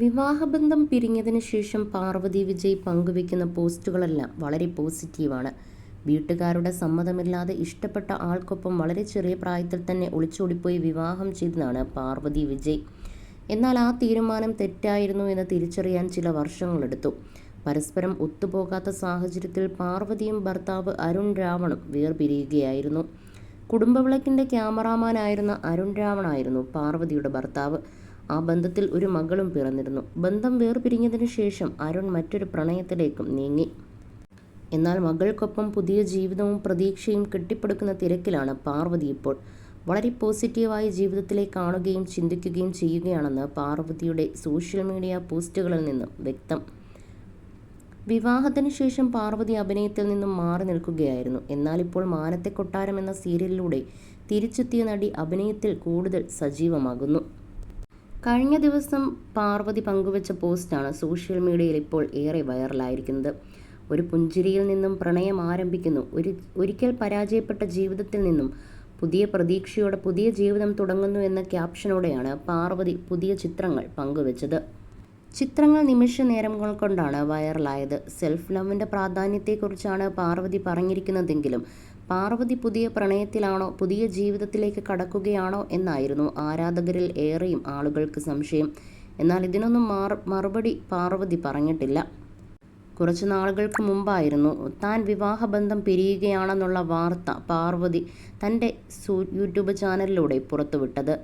വിവാഹബന്ധം പിരിഞ്ഞതിന് ശേഷം പാർവതി വിജയ് പങ്കുവെക്കുന്ന പോസ്റ്റുകളെല്ലാം വളരെ പോസിറ്റീവാണ്. വീട്ടുകാരുടെ സമ്മതമില്ലാതെ ഇഷ്ടപ്പെട്ട ആൾക്കൊപ്പം വളരെ ചെറിയ പ്രായത്തിൽ തന്നെ ഒളിച്ചോടിപ്പോയി വിവാഹം ചെയ്തതാണ് പാർവതി വിജയ്. എന്നാൽ ആ തീരുമാനം തെറ്റായിരുന്നു എന്ന് തിരിച്ചറിയാൻ ചില വർഷങ്ങളെടുത്തു. പരസ്പരം ഒത്തുപോകാത്ത സാഹചര്യത്തിൽ പാർവതിയും ഭർത്താവ് അരുൺ രാവണും വേർപിരിയുകയായിരുന്നു. കുടുംബവിളക്കിന്റെ ക്യാമറാമാനായിരുന്ന അരുൺ രാവണായിരുന്നു പാർവതിയുടെ ഭർത്താവ്. ആ ബന്ധത്തിൽ ഒരു മകളും പിറന്നിരുന്നു. ബന്ധം വേർപിരിഞ്ഞതിനു ശേഷം അരുൺ മറ്റൊരു പ്രണയത്തിലേക്കും നീങ്ങി. എന്നാൽ മകൾക്കൊപ്പം പുതിയ ജീവിതവും പ്രതീക്ഷയും കെട്ടിപ്പടുക്കുന്ന തിരക്കിലാണ് പാർവതി ഇപ്പോൾ. വളരെ പോസിറ്റീവായി ജീവിതത്തിലെ കാണുകയും ചിന്തിക്കുകയും ചെയ്യുകയാണെന്ന് പാർവതിയുടെ സോഷ്യൽ മീഡിയ പോസ്റ്റുകളിൽ നിന്നും വ്യക്തം. വിവാഹത്തിന് ശേഷം പാർവതി അഭിനയത്തിൽ നിന്നും മാറി നിൽക്കുകയായിരുന്നു. എന്നാൽ ഇപ്പോൾ മാനത്തെ കൊട്ടാരം എന്ന സീരിയലിലൂടെ തിരിച്ചെത്തിയ നടി അഭിനയത്തിൽ കൂടുതൽ സജീവമാകുന്നു. കഴിഞ്ഞ ദിവസം പാർവതി പങ്കുവച്ച പോസ്റ്റാണ് സോഷ്യൽ മീഡിയയിൽ ഇപ്പോൾ ഏറെ വൈറലായിരിക്കുന്നത്. ഒരു പുഞ്ചിരിയിൽ നിന്നും പ്രണയം ആരംഭിക്കുന്നു. ഒരു ഒരിക്കൽ പരാജയപ്പെട്ട ജീവിതത്തിൽ നിന്നും പുതിയ പ്രതീക്ഷയോടെ പുതിയ ജീവിതം തുടങ്ങുന്നു എന്ന ക്യാപ്ഷനോടെയാണ് പാർവതി പുതിയ ചിത്രങ്ങൾ പങ്കുവച്ചത്. ചിത്രങ്ങൾ നിമിഷ നേരങ്ങൾ കൊണ്ടാണ് വൈറലായത്. സെൽഫ് ലവിന്റെ പ്രാധാന്യത്തെക്കുറിച്ചാണ് പാർവതി പറഞ്ഞിരിക്കുന്നതെങ്കിലും പാർവതി പുതിയ പ്രണയത്തിലാണോ പുതിയ ജീവിതത്തിലേക്ക് കടക്കുകയാണോ എന്നായിരുന്നു ആരാധകരിൽ ഏറെയും ആളുകൾക്ക് സംശയം. എന്നാൽ ഇതിനൊന്നും മറുപടി പാർവതി പറഞ്ഞിട്ടില്ല. കുറച്ച് നാളുകൾക്ക് മുമ്പായിരുന്നു താൻ വിവാഹബന്ധം പിരിയുകയാണെന്നുള്ള വാർത്ത പാർവതി തന്റെ യൂട്യൂബ് ചാനലിലൂടെ പുറത്തുവിട്ടത്.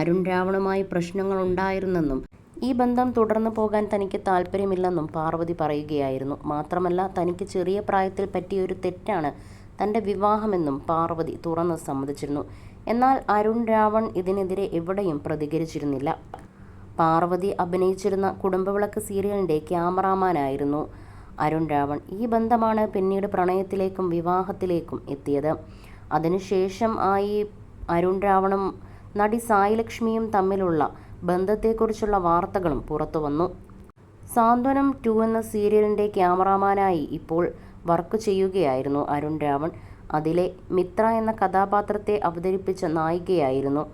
അരുൺ രാവണുമായി പ്രശ്നങ്ങളുണ്ടായിരുന്നെന്നും ഈ ബന്ധം തുടർന്നു പോകാൻ തനിക്ക് താല്പര്യമില്ലെന്നും പാർവതി പറയുകയായിരുന്നു. മാത്രമല്ല തനിക്ക് ചെറിയ പ്രായത്തിൽ പറ്റിയൊരു തെറ്റാണ് തന്റെ വിവാഹമെന്നും പാർവതി തുറന്ന് സമ്മതിച്ചിരുന്നു. എന്നാൽ അരുൺ രാവൺ ഇതിനെതിരെ എവിടെയും പ്രതികരിച്ചിരുന്നില്ല. പാർവതി അഭിനയിച്ചിരുന്ന കുടുംബവിളക്ക് സീരിയലിന്റെ ക്യാമറാമാനായിരുന്നു അരുൺ രാവൺ. ഈ ബന്ധമാണ് പിന്നീട് പ്രണയത്തിലേക്കും വിവാഹത്തിലേക്കും എത്തിയത്. അതിനുശേഷം ആയി അരുൺ രാവണും നടി സായിലക്ഷ്മിയും തമ്മിലുള്ള ബന്ധത്തെക്കുറിച്ചുള്ള വാർത്തകളും പുറത്തുവന്നു. സാന്ത്വനം ടു എന്ന സീരിയലിന്റെ ക്യാമറാമാനായി ഇപ്പോൾ വർക്ക് ചെയ്യുകയായിരുന്നു അരുൺ രാവൺ. അതിലെ മിത്ര എന്ന കഥാപാത്രത്തെ അവതരിപ്പിച്ച നായികയായിരുന്നു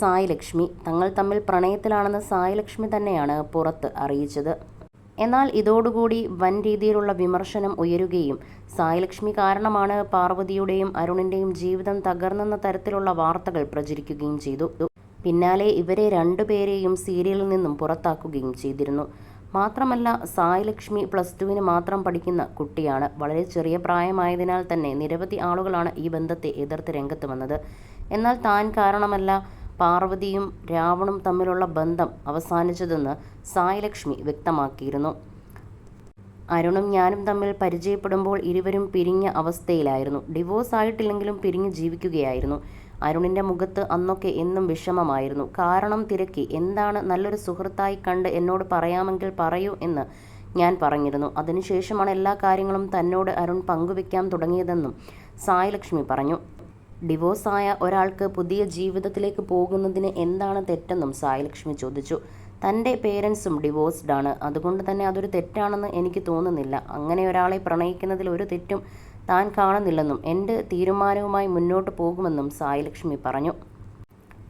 സായിലക്ഷ്മി. തങ്ങൾ തമ്മിൽ പ്രണയത്തിലാണെന്ന് സായിലക്ഷ്മി തന്നെയാണ് പുറത്ത് അറിയിച്ചത്. എന്നാൽ ഇതോടുകൂടി വൻ രീതിയിലുള്ള വിമർശനം ഉയരുകയും സായിലക്ഷ്മി കാരണമാണ് പാർവതിയുടെയും അരുണിന്റെയും ജീവിതം തകർന്നെന്ന തരത്തിലുള്ള വാർത്തകൾ പ്രചരിക്കുകയും ചെയ്തു. പിന്നാലെ ഇവരെ രണ്ടുപേരെയും സീരിയലിൽ നിന്നും പുറത്താക്കുകയും ചെയ്തിരുന്നു. മാത്രമല്ല സായിലക്ഷ്മി പ്ലസ് ടുവിന് മാത്രം പഠിക്കുന്ന കുട്ടിയാണ്. വളരെ ചെറിയ പ്രായമായതിനാൽ തന്നെ നിരവധി ആളുകളാണ് ഈ ബന്ധത്തെ എതിർത്ത് രംഗത്ത് വന്നത്. എന്നാൽ താൻ കാരണമല്ല പാർവതിയും രാവണും തമ്മിലുള്ള ബന്ധം അവസാനിച്ചതെന്ന് സായിലക്ഷ്മി വ്യക്തമാക്കിയിരുന്നു. അരുണും ഞാനും തമ്മിൽ പരിചയപ്പെടുമ്പോൾ ഇരുവരും പിരിഞ്ഞ അവസ്ഥയിലായിരുന്നു. ഡിവോഴ്സ് ആയിട്ടില്ലെങ്കിലും പിരിഞ്ഞ് ജീവിക്കുകയായിരുന്നു. അരുണിന്റെ മുഖത്ത് അന്നൊക്കെ എന്നും വിഷമമായിരുന്നു. കാരണം തിരക്കി. എന്താണ് നല്ലൊരു സുഹൃത്തായി കണ്ട് എന്നോട് പറയാമെങ്കിൽ പറയൂ എന്ന് ഞാൻ പറഞ്ഞിരുന്നു. അതിനുശേഷമാണ് എല്ലാ കാര്യങ്ങളും തന്നോട് അരുൺ പങ്കുവെക്കാൻ തുടങ്ങിയതെന്നും സായിലക്ഷ്മി പറഞ്ഞു. ഡിവോഴ്സായ ഒരാൾക്ക് പുതിയ ജീവിതത്തിലേക്ക് പോകുന്നതിന് എന്താണ് തെറ്റെന്നും സായിലക്ഷ്മി ചോദിച്ചു. തന്റെ പേരൻസും ഡിവോഴ്സ്ഡ് ആണ്. അതുകൊണ്ട് തന്നെ അതൊരു തെറ്റാണെന്ന് എനിക്ക് തോന്നുന്നില്ല. അങ്ങനെ ഒരാളെ പ്രണയിക്കുന്നതിൽ ഒരു തെറ്റും താൻ കാണുന്നില്ലെന്നും എന്റെ തീരുമാനവുമായി മുന്നോട്ട് പോകുമെന്നും സായിലക്ഷ്മി പറഞ്ഞു.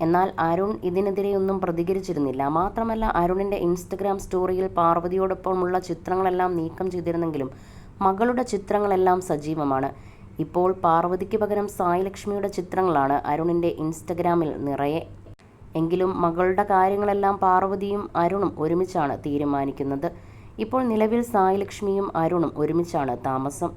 എന്നാൽ അരുൺ ഇതിനെതിരെയൊന്നും പ്രതികരിച്ചിരുന്നില്ല. മാത്രമല്ല അരുണിന്റെ ഇൻസ്റ്റഗ്രാം സ്റ്റോറിയിൽ പാർവതിയോടൊപ്പമുള്ള ചിത്രങ്ങളെല്ലാം നീക്കം ചെയ്തിരുന്നെങ്കിലും മകളുടെ ചിത്രങ്ങളെല്ലാം സജീവമാണ്. ഇപ്പോൾ പാർവതിക്ക് പകരം സായിലക്ഷ്മിയുടെ ചിത്രങ്ങളാണ് അരുണിന്റെ ഇൻസ്റ്റഗ്രാമിൽ നിറയെ. എങ്കിലും മകളുടെ കാര്യങ്ങളെല്ലാം പാർവതിയും അരുണും ഒരുമിച്ചാണ് തീരുമാനിക്കുന്നത്. ഇപ്പോൾ നിലവിൽ സായിലക്ഷ്മിയും അരുണും ഒരുമിച്ചാണ് താമസം.